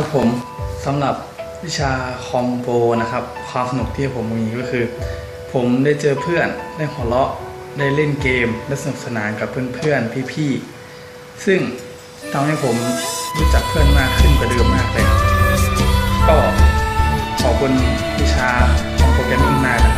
ครับผมสำหรับวิชาคอมโบนะครับ ความสนุกที่ผมมีก็คือ ผมได้เจอเพื่อนได้หัวเราะได้เล่นเกมได้สนุกสนานกับเพื่อนๆพี่ๆซึ่งทำให้ผมรู้จักเพื่อนมากขึ้นกว่าเดิมมากเลยก็ขอบคุณวิชาคอมโปรแกรมมิ่งมากนะครับ